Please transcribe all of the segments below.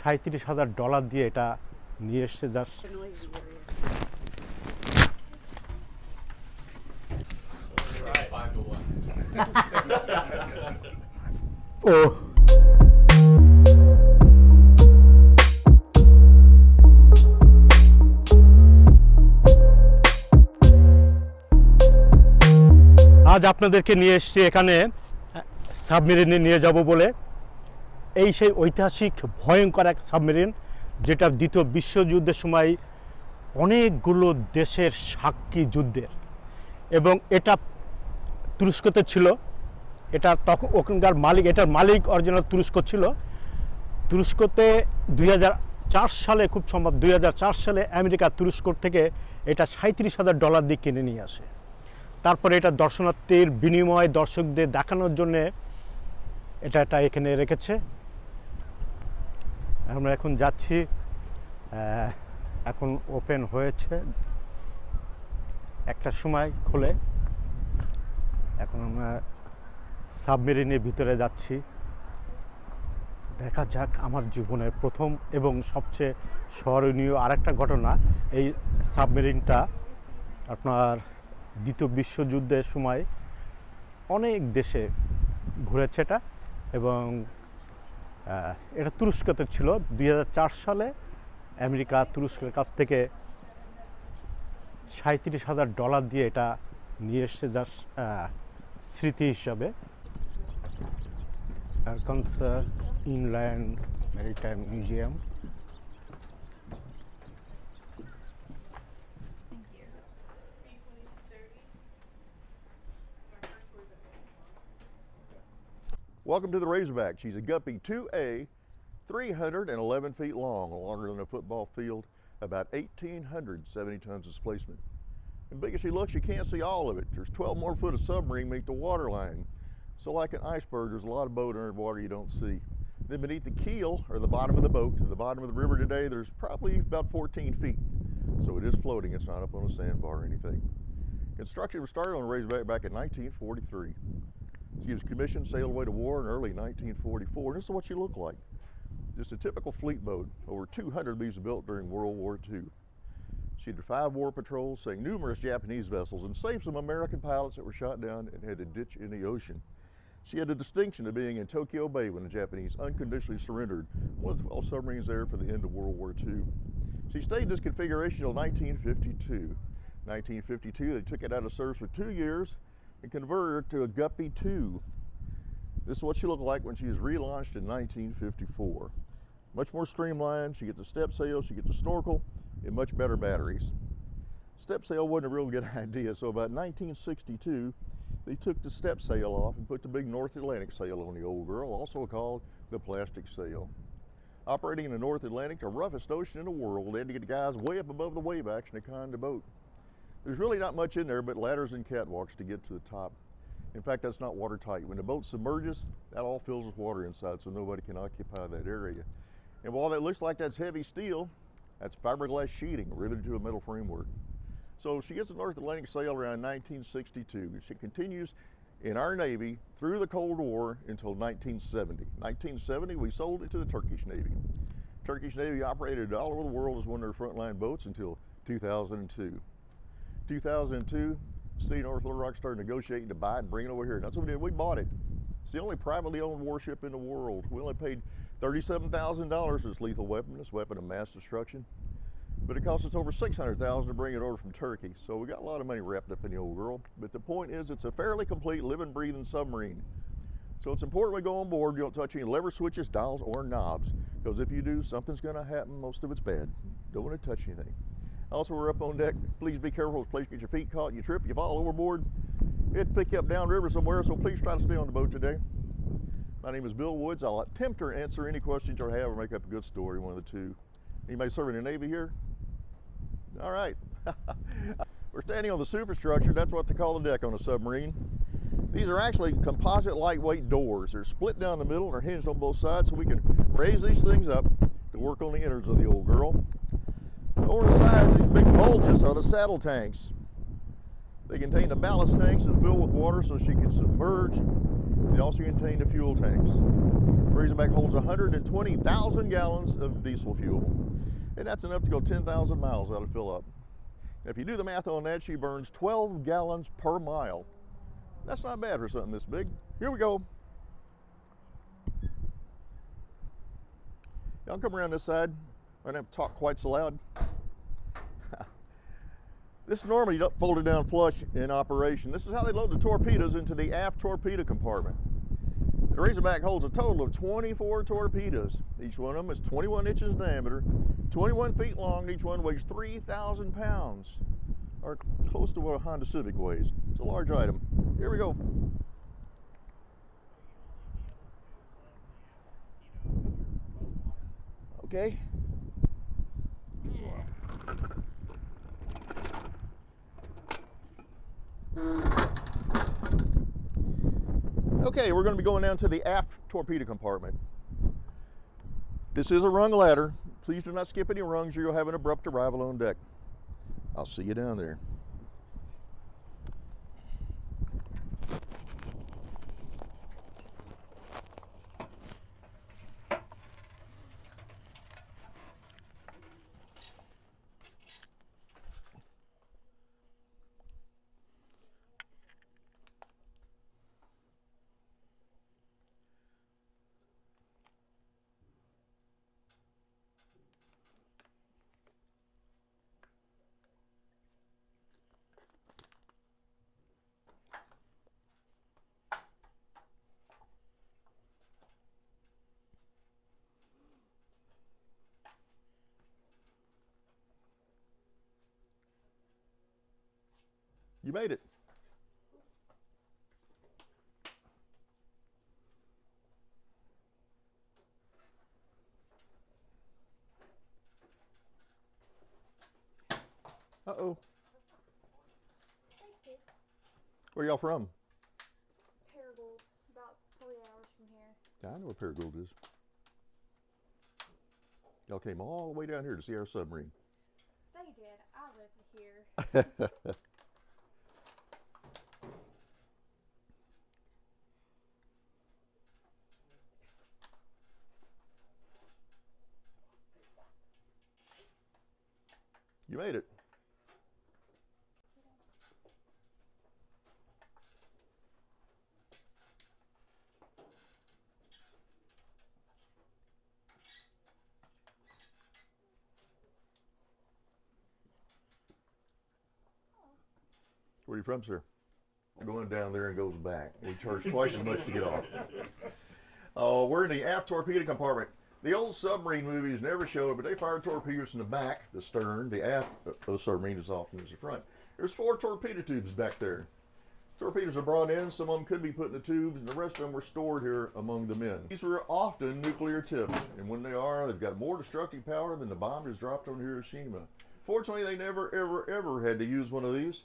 সাঁত্রিশ হাজার ডলার দিয়ে এটা নিয়ে এসছে জাস্ট. ও আজ আপনাদেরকে নিয়ে এসেছি এখানে, সাবমেরিনে নিয়ে যাব বলে এই সেই ঐতিহাসিক ভয়ঙ্কর এক সাবমেরিন যেটা দ্বিতীয় বিশ্বযুদ্ধের সময় অনেকগুলো দেশের সাক্ষী যুদ্ধের। এবং এটা তুরস্কতে ছিল। এটা তখন ওখানকার মালিক, এটার মালিক অরিজিনাল তুরস্ক ছিল। তুরস্কতে দুই হাজার চার সালে, খুব সম্ভব, দুই হাজার চার সালে আমেরিকা তুরস্ক থেকে এটা সাঁত্রিশ হাজার ডলার দিয়ে কিনে নিয়ে আসে। তারপরে এটা দর্শনার্থীর বিনিময় দর্শকদের দেখানোর জন্যে এটা এটা এখানে রেখেছে। আমরা এখন যাচ্ছি এখন ওপেন হয়েছে। একটা সময় খোলে। এখন আমরা সাবমেরিনের ভিতরে যাচ্ছি। দেখা যাক আমার জীবনের প্রথম এবং সবচেয়ে স্মরণীয় আরেকটা ঘটনা। এই সাবমেরিনটা আপনার দ্বিতীয় বিশ্বযুদ্ধের সময় অনেক দেশে ঘুরেছে এটা এবং এটা তুরস্কতে ছিল। দুই হাজার চার সালে আমেরিকা তুরস্কের কাছ থেকে সাঁত্রিশ হাজার ডলার দিয়ে এটা নিয়ে এসছে যা স্মৃতি হিসাবে। Arkansas inland maritime museum. Welcome to the Razorback. She's a Guppy 2A, 311 feet long, longer than a football field, about 1,870 tons displacement. And big as she looks, you can't see all of it. There's 12 more foot of submarine beneath the water line. So, like an iceberg, there's a lot of boat underwater you don't see. Then beneath the keel, or the bottom of the boat, to the bottom of the river today, there's probably about 14 feet. So it is floating. It's not up on a sandbar or anything. Construction was started on the Razorback back in 1943. She was commissioned, sailed away to war in early 1944. This is what she looked like. Just a typical fleet boat. Over 200 of these were built during World War II. She did five war patrols, sank numerous Japanese vessels, and saved some American pilots that were shot down and had to ditch in the ocean. She had the distinction of being in Tokyo Bay when the Japanese unconditionally surrendered, one of the 12 submarines there for the end of World War II. She stayed in this configuration until 1952. 1952, they took it out of service for two years and converted her to a Guppy 2. This is what she looked like when she was relaunched in 1954. Much more streamlined. She gets the step sail, she gets the snorkel, and much better batteries. Step sail wasn't a real good idea, so about 1962, they took the step sail off and put the big North Atlantic sail on the old girl, also called the plastic sail. Operating in the North Atlantic, the roughest ocean in the world, they had to get the guys way up above the wave action to con the boat. There's really not much in there but ladders and catwalks to get to the top. In fact, that's not watertight. When the boat submerges, that all fills with water inside, so nobody can occupy that area. And while that looks like that's heavy steel, that's fiberglass sheeting riveted to a metal framework. So she gets the North Atlantic sail around 1962. She continues in our Navy through the Cold War until 1970. 1970, we sold it to the Turkish Navy. Turkish Navy operated all over the world as one of their frontline boats until 2002. 2002, City North Little Rock started negotiating to buy and bring it over here. And that's what we did. We bought it. It's the only privately owned warship in the world. We only paid $37,000 for this lethal weapon, this weapon of mass destruction. But it cost us over 600000 to bring it over from Turkey. So we got a lot of money wrapped up in the old girl. But the point is, it's a fairly complete living, breathing submarine. So it's important we go on board, you don't touch any lever switches, dials, or knobs. Because if you do, something's going to happen. Most of it's bad. Don't want to touch anything. Also, we're up on deck. Please be careful. Place get your feet caught, you trip, you fall overboard. It'd pick you up downriver somewhere, so please try to stay on the boat today. My name is Bill Woods. I'll attempt to answer any questions you have or make up a good story, one of the two. Anybody serving in the Navy here? All right. We're standing on the superstructure. That's what they call the deck on a submarine. These are actually composite lightweight doors. They're split down the middle and are hinged on both sides so we can raise these things up to work on the innards of the old girl. The sides, these big bulges are the saddle tanks. They contain the ballast tanks that fill with water so she can submerge. They also contain the fuel tanks. Razorback holds 120,000 gallons of diesel fuel, and that's enough to go 10,000 miles out of fill up. If you do the math on that, she burns 12 gallons per mile. That's not bad for something this big. Here we go. Y'all come around this side. I don't have to talk quite so loud. This is normally folded down flush in operation. This is how they load the torpedoes into the aft torpedo compartment. The Razorback holds a total of 24 torpedoes. Each one of them is 21 inches in diameter, 21 feet long, and each one weighs 3,000 pounds, or close to what a Honda Civic weighs. It's a large item. Here we go. Okay. Okay, we're going to be going down to the aft torpedo compartment. This is a rung ladder. Please do not skip any rungs or you'll have an abrupt arrival on deck. I'll see you down there. You made it. Uh oh. Thanks. Where y'all from? Paragould, about three hours from here. Yeah, I know where Paragould is. Y'all came all the way down here to see our submarine. They did. I live here. You made it. Where are you from, sir? Going down there and goes back. We charge twice as much to get off. Oh, we're in the aft torpedo compartment. The old submarine movies never showed it, but they fired torpedoes in the back, the stern, the aft uh, of the submarine as often as the front. There's four torpedo tubes back there. Torpedoes are brought in, some of them could be put in the tubes, and the rest of them were stored here among the men. These were often nuclear tipped, and when they are, they've got more destructive power than the bomb that's dropped on Hiroshima. Fortunately, they never, ever, ever had to use one of these,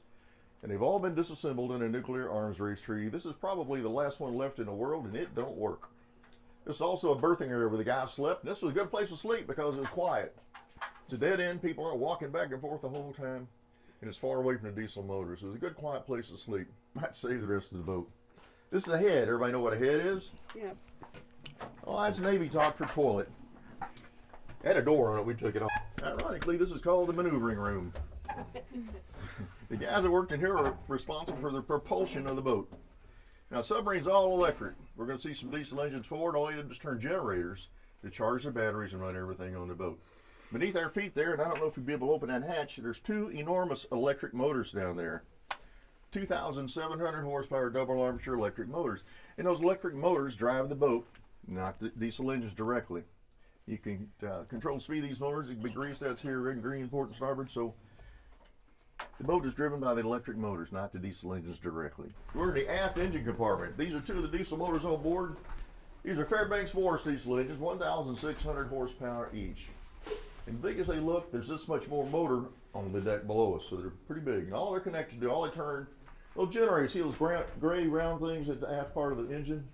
and they've all been disassembled in a nuclear arms race treaty. This is probably the last one left in the world, and it don't work. This is also a berthing area where the guys slept. This was a good place to sleep because it was quiet. It's a dead end. People aren't walking back and forth the whole time. And it's far away from the diesel motors. So it's a good quiet place to sleep. Might save the rest of the boat. This is a head. Everybody know what a head is? Yeah. Oh, that's Navy talk for toilet. Had a door on it, we took it off. Ironically, this is called the maneuvering room. the guys that worked in here are responsible for the propulsion of the boat. Now, submarine's all electric. We're going to see some diesel engines forward. All you do is turn generators to charge the batteries and run everything on the boat. Beneath our feet there, and I don't know if you'd be able to open that hatch, there's two enormous electric motors down there. 2,700 horsepower double armature electric motors. And those electric motors drive the boat, not the diesel engines directly. You can uh, control the speed of these motors. It can be greased. That's here, red and green, port and starboard. So the boat is driven by the electric motors, not the diesel engines directly. We're in the aft engine compartment. These are two of the diesel motors on board. These are Fairbanks Morris diesel engines, 1,600 horsepower each. And big as they look, there's this much more motor on the deck below us, so they're pretty big. And all they're connected to, all they turn, those generators, see those gray round things at the aft part of the engine?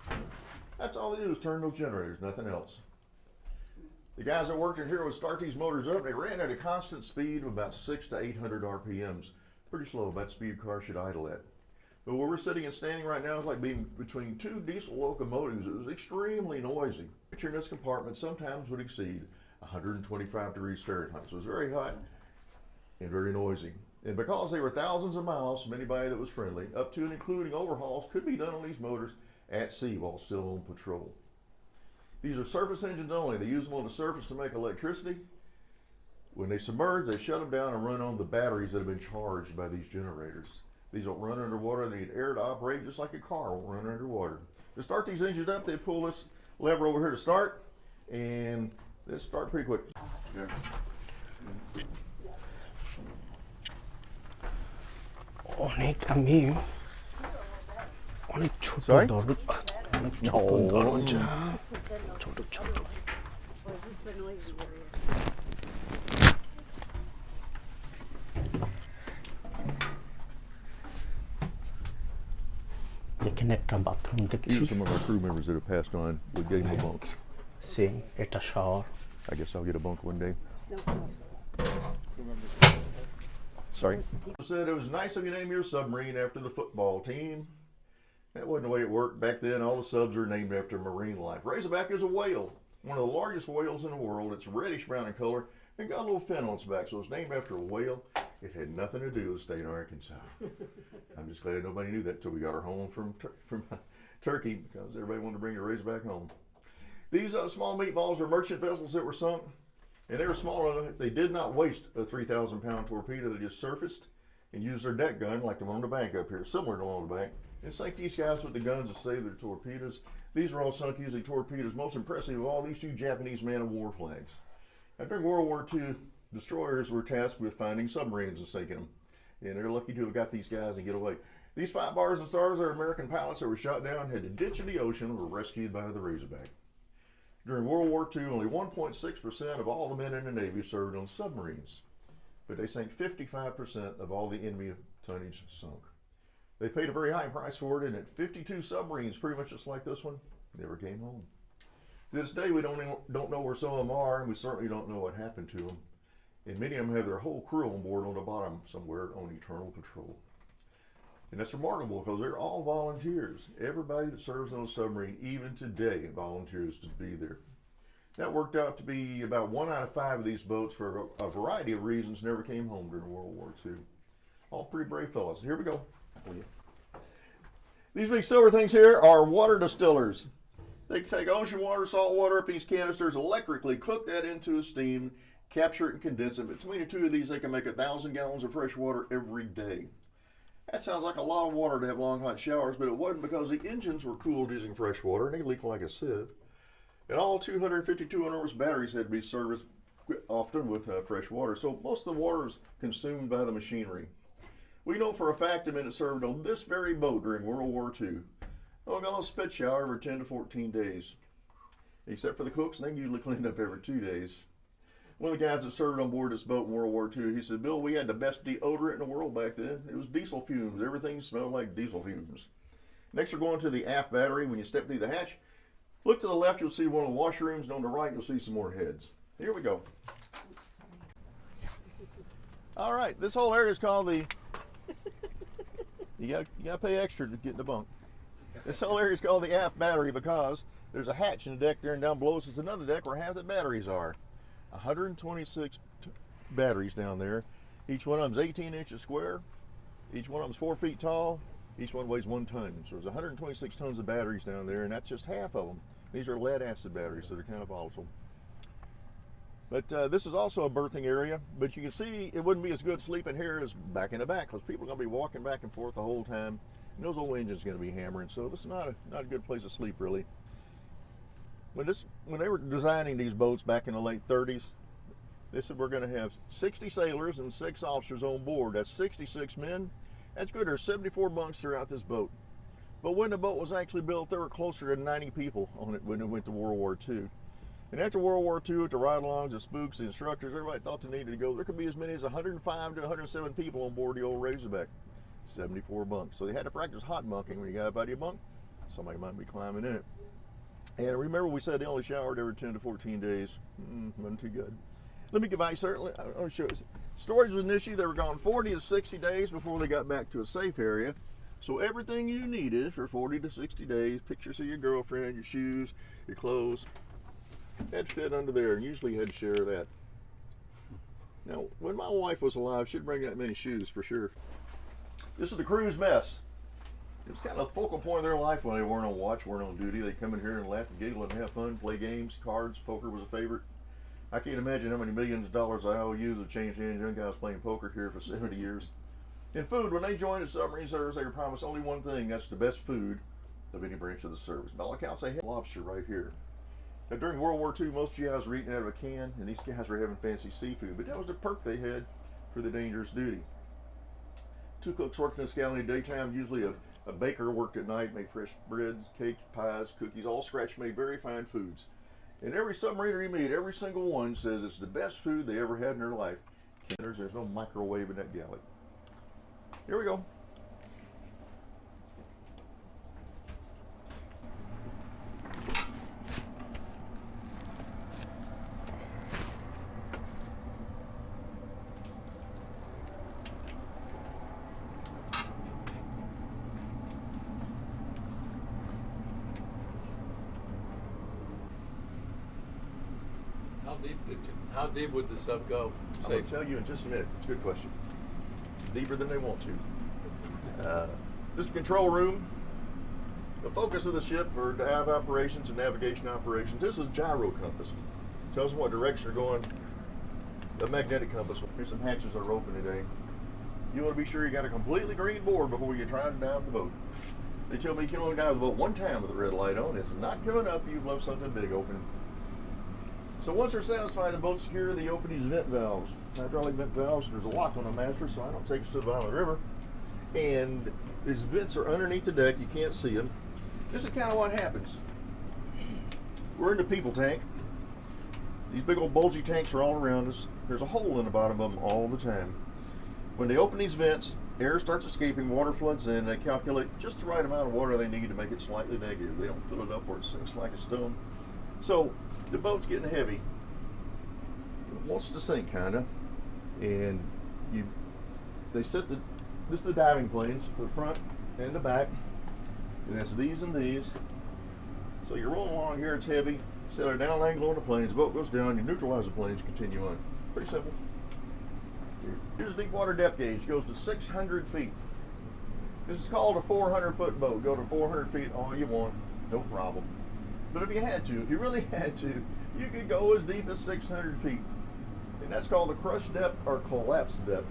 That's all they do is turn those generators, nothing else. The guys that worked in here would start these motors up. They ran at a constant speed of about six to 800 RPMs. Pretty slow, about speed car should idle at. But where we're sitting and standing right now is like being between two diesel locomotives. It was extremely noisy. temperature in this compartment sometimes would exceed 125 degrees Fahrenheit. So it was very hot and very noisy. And because they were thousands of miles from anybody that was friendly, up to and including overhauls could be done on these motors at sea while still on patrol. These are surface engines only. They use them on the surface to make electricity. When they submerge, they shut them down and run on the batteries that have been charged by these generators. These don't run underwater. They need air to operate just like a car will run underwater. To start these engines up, they pull this lever over here to start, and they start pretty quick. অনেক আমি অনেক ছোট Sorry? দরজা অনেক ছোট No. দরজা ছোট ছোট Or is this the noisy area? এখানে একটা বাথরুম These দেখছি are some of our crew members that have passed on. We gave them a bunk. Same এটা shower I guess I'll get a bunk one day. No problem. Sorry. Said it was nice of you to name your submarine after the football team. That wasn't the way it worked back then. All the subs were named after marine life. Razorback is a whale, one of the largest whales in the world. It's reddish brown in color and got a little fin on its back, so it's named after a whale. It had nothing to do with the state of Arkansas. I'm just glad nobody knew that until we got her home from from Turkey because everybody wanted to bring the Razorback home. These uh, small meatballs are merchant vessels that were sunk, and they were small enough. They did not waste a 3,000 pound torpedo. They just surfaced and used their deck gun, like the one on the bank up here, similar to the one on the bank, and sank these guys with the guns to save their torpedoes. These were all sunk using torpedoes. Most impressive of all, these two Japanese man of war flags. Now, during World War II, destroyers were tasked with finding submarines and sinking them. And they're lucky to have got these guys and get away. These five bars and stars are American pilots that were shot down, had to ditch in the ocean, were rescued by the Razorback. During World War II, only 1.6% of all the men in the Navy served on submarines, but they sank 55% of all the enemy tonnage sunk. They paid a very high price for it, and at 52 submarines, pretty much just like this one, never came home. To this day, we don't, don't know where some of them are, and we certainly don't know what happened to them. And many of them have their whole crew on board on the bottom somewhere on eternal patrol. And that's remarkable because they're all volunteers. Everybody that serves on a submarine, even today, volunteers to be there. That worked out to be about one out of five of these boats, for a, a variety of reasons, never came home during World War II. All pretty brave fellows. Here we go. You. These big silver things here are water distillers. They take ocean water, salt water up these canisters, electrically cook that into a steam, capture it and condense it. Between the two of these, they can make a thousand gallons of fresh water every day. That sounds like a lot of water to have long hot showers, but it wasn't because the engines were cooled using fresh water and they leak like a sieve. And all 252 enormous batteries had to be serviced often with uh, fresh water, so most of the water is consumed by the machinery. We know for a fact the men served on this very boat during World War II oh, got a little spit shower every 10 to 14 days. Except for the cooks, and they usually cleaned up every two days. One of the guys that served on board this boat in World War II, he said, Bill, we had the best deodorant in the world back then. It was diesel fumes. Everything smelled like diesel fumes. Next, we're going to the aft battery. When you step through the hatch, look to the left, you'll see one of the washrooms, and on the right, you'll see some more heads. Here we go. All right, this whole area is called the. You got you got to pay extra to get in the bunk. This whole area is called the aft battery because there's a hatch in the deck there, and down below us is another deck where half the batteries are. 126 t- batteries down there. Each one of them's 18 inches square. Each one of them's four feet tall. Each one weighs one ton. So there's 126 tons of batteries down there, and that's just half of them. These are lead acid batteries, so they're kind of volatile. But uh, this is also a berthing area. But you can see it wouldn't be as good sleeping here as back in the back because people are going to be walking back and forth the whole time. And those old engines going to be hammering. So this is not a not a good place to sleep really. When this when they were designing these boats back in the late 30s, they said we're going to have 60 sailors and six officers on board. That's 66 men. That's good. There's 74 bunks throughout this boat. But when the boat was actually built, there were closer to 90 people on it when it went to World War II. And after World War II, with the ride-alongs, the spooks, the instructors, everybody thought they needed to go. There could be as many as 105 to 107 people on board the old Razorback. 74 bunks. So they had to practice hot bunking. When you got up out of your bunk, somebody might be climbing in it. And remember, we said they only showered every 10 to 14 days. Mm, wasn't too good. Let me give you certainly. I'll show you. Storage was an issue. They were gone 40 to 60 days before they got back to a safe area. So everything you needed for 40 to 60 days, pictures of your girlfriend, your shoes, your clothes, Had fit under there, and usually had to share that. Now, when my wife was alive, she'd bring that many shoes for sure. This is the crew's mess. It was kind of a focal point of their life when they weren't on watch, weren't on duty. They come in here and laugh and giggle and have fun, play games, cards, poker was a favorite. I can't imagine how many millions of dollars IOUs have changed hands young guys playing poker here for 70 years. In food, when they joined the submarine service, they were promised only one thing that's the best food of any branch of the service. By all accounts, they had lobster right here. Now, during World War II, most GIs were eating out of a can, and these guys were having fancy seafood, but that was the perk they had for the dangerous duty. Two cooks worked in this galley in the daytime. Usually, a, a baker worked at night, made fresh breads, cakes, pies, cookies, all scratch made, very fine foods. And every submariner you meet, every single one says it's the best food they ever had in their life. There's no microwave in that galley. Here we go. How deep, did- how deep would the sub go? I'm going to tell you in just a minute. It's a good question. Deeper than they want to. Uh, this is control room. The focus of the ship for dive operations and navigation operations. This is gyro compass. Tells them what direction they're going. The magnetic compass. Here's some hatches that are open today. You want to be sure you got a completely green board before you try to dive the boat. They tell me you can only dive the boat one time with the red light on. It's not coming up. You've left something big open. So once they're satisfied the both secure, they open these vent valves. Hydraulic vent valves. There's a lock on the master, so I don't take us to the bottom of the river. And these vents are underneath the deck. You can't see them. This is kind of what happens. We're in the people tank. These big old bulgy tanks are all around us. There's a hole in the bottom of them all the time. When they open these vents, air starts escaping, water floods in. They calculate just the right amount of water they need to make it slightly negative. They don't fill it up where it sinks like a stone. So the boat's getting heavy. It wants to sink, kind of. And you, they set the, this is the diving planes for the front and the back. And that's these and these. So you're rolling along here, it's heavy. Set a down angle on the planes, boat goes down, you neutralize the planes, continue on. Pretty simple. Here's a deep water depth gauge, goes to 600 feet. This is called a 400 foot boat. Go to 400 feet all you want, no problem. But if you had to, if you really had to, you could go as deep as 600 feet. And that's called the crush depth or collapse depth.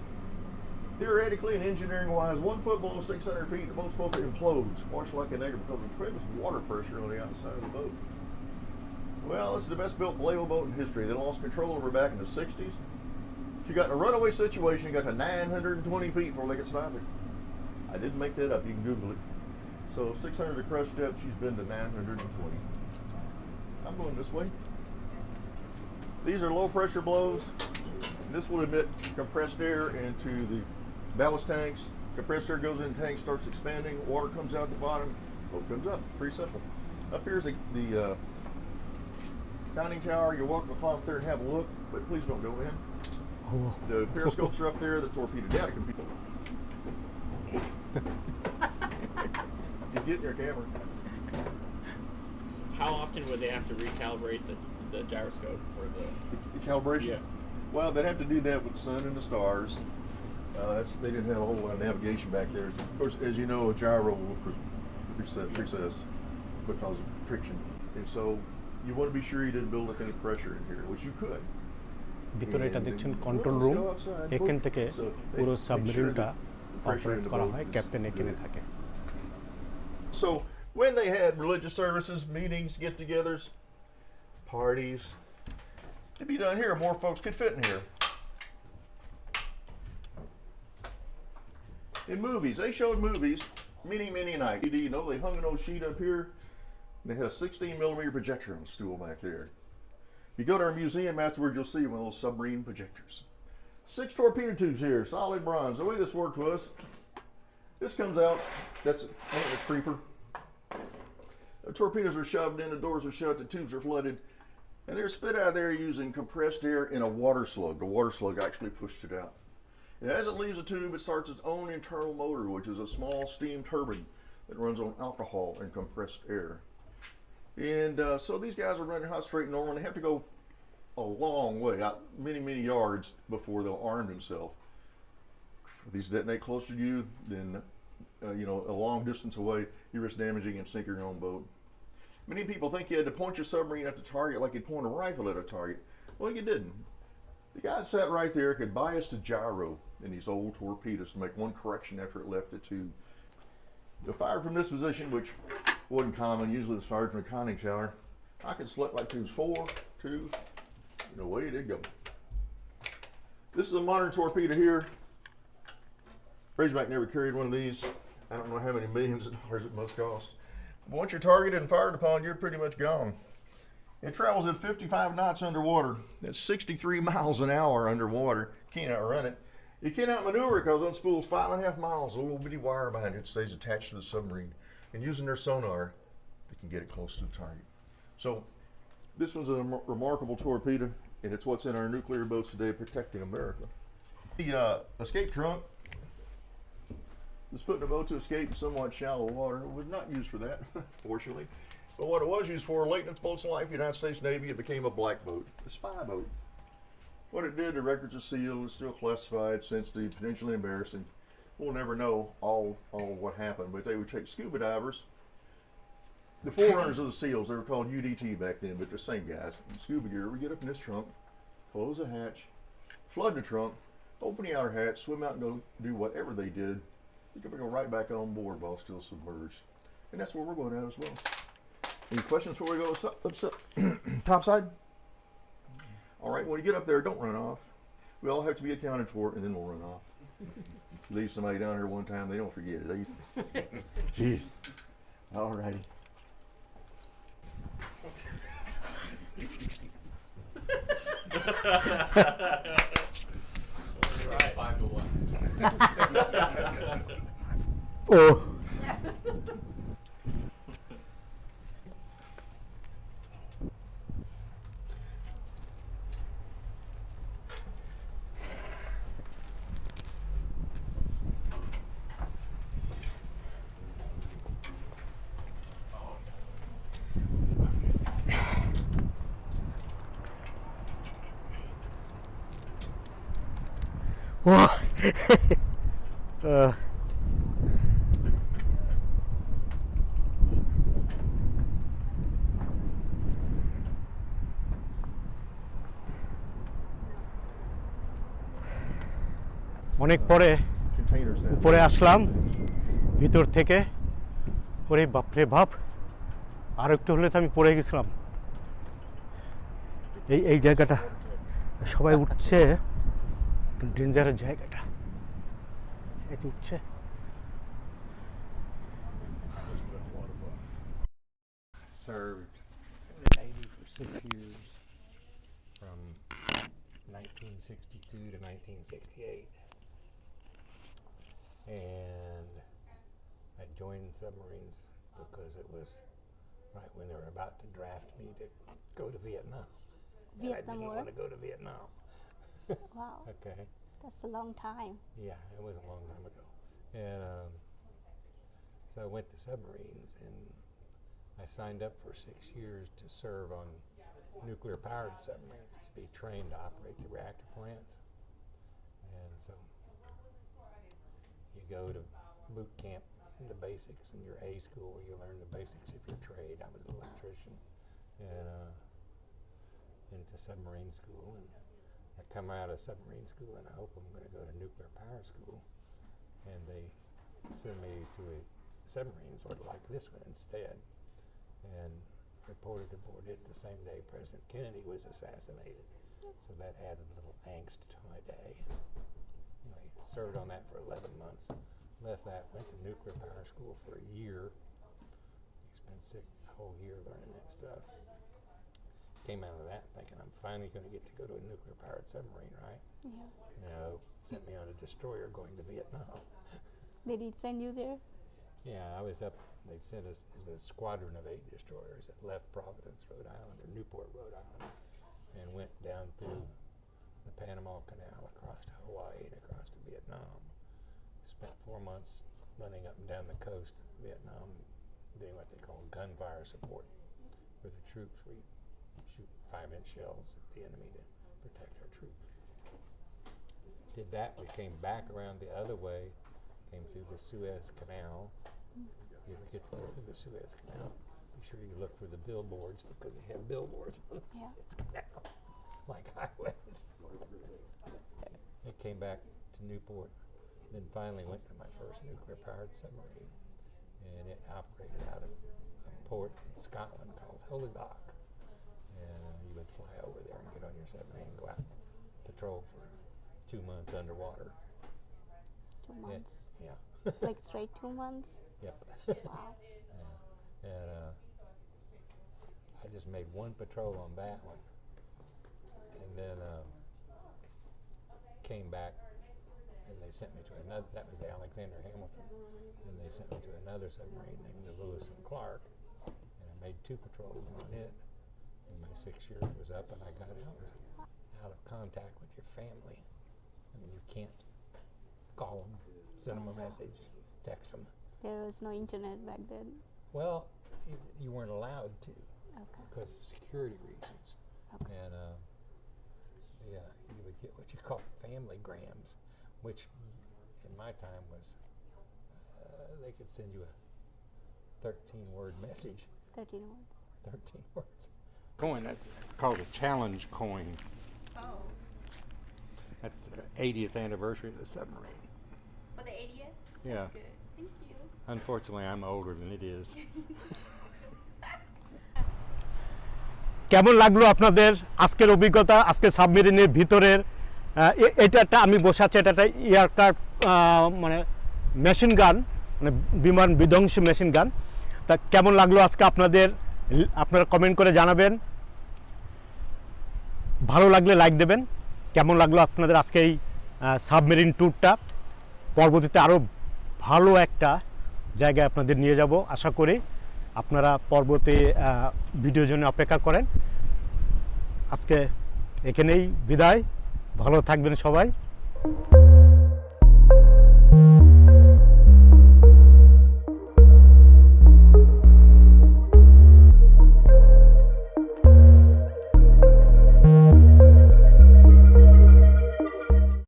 Theoretically and engineering wise, one foot below 600 feet, the boat's supposed to implode, squash like an egg because of tremendous water pressure on the outside of the boat. Well, this is the best built belay boat in history. They lost control over back in the 60s. She got in a runaway situation, got to 920 feet before they could stop her. I didn't make that up. You can Google it. So 600 is the crush depth. She's been to 920. I'm going this way. These are low pressure blows. This will emit compressed air into the ballast tanks. Compressed air goes in the tank, starts expanding. Water comes out the bottom. Boat comes up. Pretty simple. Up here's the, the uh, conning tower. You're welcome to climb up there and have a look, but please don't go in. Oh, The periscopes are up there. The torpedo data can be. you get in your camera. How often would they have to recalibrate the, the gyroscope for the? The calibration? Yeah. Well, they'd have to do that with the sun and the stars. Uh, that's, they didn't have a whole lot of navigation back there. Of course, as you know, a gyro will pre- precess, precess because of friction. And so you want to be sure you didn't build up any pressure in here, which you could. ভিতরে এটা And দেখছেন then- control Well, room let's go outside. এখান Look. থেকে So they পুরো make sure সাবমেরিনটা that the pressure in operate the করা boat হয় is captain এখানে good. থাকে so when they had religious services, meetings, get-togethers, parties, it'd be done here. More folks could fit in here. In movies, they showed movies many, many nights. You know, they hung an old sheet up here. And they had a 16 millimeter projector on the stool back there. If you go to our museum afterwards, you'll see one of those submarine projectors. Six torpedo tubes here, solid bronze. The way this worked was, this comes out. That's this creeper. The torpedoes are shoved in, the doors are shut, the tubes are flooded, and they're spit out of there using compressed air in a water slug. The water slug actually pushed it out. And as it leaves the tube, it starts its own internal motor, which is a small steam turbine that runs on alcohol and compressed air. And uh, so these guys are running hot straight normal, and they have to go a long way, out many, many yards before they'll arm themselves. If these detonate closer to you, then uh, you know a long distance away, you risk damaging and sinking your own boat. Many people think you had to point your submarine at the target like you'd point a rifle at a target. Well, you didn't. The guy sat right there could bias the gyro in these old torpedoes to make one correction after it left the tube. The fire from this position, which wasn't common, usually was fired from a conning tower, I could select like tubes four, two, and away it go. This is a modern torpedo here. Razorback never carried one of these. I don't know how many millions of dollars it must cost. Once you're targeted and fired upon, you're pretty much gone. It travels at 55 knots underwater. That's 63 miles an hour underwater. Can't outrun it. You can't outmaneuver it because it unspools five and a half miles, a little bitty wire behind it stays attached to the submarine. And using their sonar, they can get it close to the target. So this was a remarkable torpedo, and it's what's in our nuclear boats today protecting America. The uh, escape trunk was put in a boat to escape in somewhat shallow water. It was not used for that, fortunately. But what it was used for, late in its boat's life, United States Navy, it became a black boat, a spy boat. What it did, the records are sealed, it's still classified, sensitive, potentially embarrassing. We'll never know all, all what happened, but they would take scuba divers. The forerunners of the SEALs, they were called UDT back then, but the same guys. In scuba gear, we get up in this trunk, close the hatch, flood the trunk, open the outer hatch, swim out and go do whatever they did. You can go right back on board while still submerged. And that's where we're going at as well. Any questions before we go up, up, up, topside? All right, when you get up there, don't run off. We all have to be accounted for, and then we'll run off. Leave somebody down here one time, they don't forget it either. Jeez. All righty. Five to one. Oh, Whoa. uh, অনেক পরে উপরে আসলাম ভিতর থেকে। ওরে বাপরে বাপ আর একটু হলে তো আমি পড়ে গেছিলাম। এই এই জায়গাটা সবাই উঠছে ডেঞ্জারের জায়গাটা। তো উঠছে। Served in the Navy for six years from 1962 to 1968. And I joined submarines because it was right when they were about to draft me to go to Vietnam. And I didn't War? want to go to Vietnam. Wow, Okay. that's a long time. Yeah, it was a long time ago. And um, so I went to submarines and I signed up for six years to serve on nuclear powered submarines, to be trained to operate the reactor plants. And so you go to boot camp, the basics in your A school, you learn the basics of your trade. I was an electrician. And uh, into submarine school and I come out of submarine school and I hope I'm going to go to nuclear power school. And they send me to a submarine sort of like this one instead. And reported aboard it the same day President Kennedy was assassinated. So that added a little angst to my day. Served on that for 11 months. Left that, went to nuclear power school for a year. Spent sick a whole year learning that stuff came out of that thinking I'm finally going to get to go to a nuclear powered submarine, right? Yeah. No, sent me on a destroyer going to Vietnam. Did he send you there? Yeah, I was up. They sent us there's a squadron of eight destroyers that left Providence, Rhode Island, or Newport, Rhode Island, and went down through the Panama Canal across to Hawaii and across to Vietnam. Spent four months running up and down the coast of Vietnam, doing what they call gunfire support. Where the troops, we shoot five-inch shells at the enemy to protect our troops. Did that, we came back around the other way, came through the Suez Canal. You ever get to go through the Suez Canal? Be sure you look for the billboards because they have billboards on the Yeah. Suez Canal, like highways. It came back to Newport, then finally went to my first nuclear-powered submarine, and it operated out of a port in Scotland called Holyloch. And uh, you would fly over there and get on your submarine and go out and patrol for two months underwater. Two Yeah, months. Yeah. like straight two months. Yep. Wow. Yeah. And uh, I just made one patrol on that one, and then um, came back, and they sent me to another. That was the Alexander Hamilton, and they sent me to another submarine named the Lewis and Clark, and I made two patrols on it. And my six years was up, and I got out out of contact with your family. I mean, you can't call them, send them a message, text them. There was no internet back then. Well, you, you weren't allowed to Okay. because of security reasons. Okay. And uh, yeah, you would get what you call family grams, which in my time was uh, they could send you a 13 word message, Thirteen words. 13 words. coin that's called a challenge coin. Oh, That's the 80th anniversary of the submarine. for the 80th? Yeah. Good. Thank you. Unfortunately, I'm older than it is. কেমন লাগলো আপনাদের আজকের অভিজ্ঞতা আজকে সাবমেরিনের ভিতরের এটা একটা আমি বসে আছি এটা একটা এয়ারক্রাফট মানে মেশিন গান মানে বিমান বিধ্বংসী মেশিন গান তা কেমন লাগল আজকে আপনাদের? আপনারা কমেন্ট করে জানাবেন। ভালো লাগলে লাইক দেবেন। কেমন লাগল আপনাদের আজকে এই সাবমেরিন ট্যুরটা পরবর্তীতে আরও ভালো একটা জায়গায় আপনাদের নিয়ে যাব, আশা করি আপনারা পরবর্তী ভিডিও জন্য অপেক্ষা করেন। আজকে এখানেই বিদায়। ভালো থাকবেন সবাই।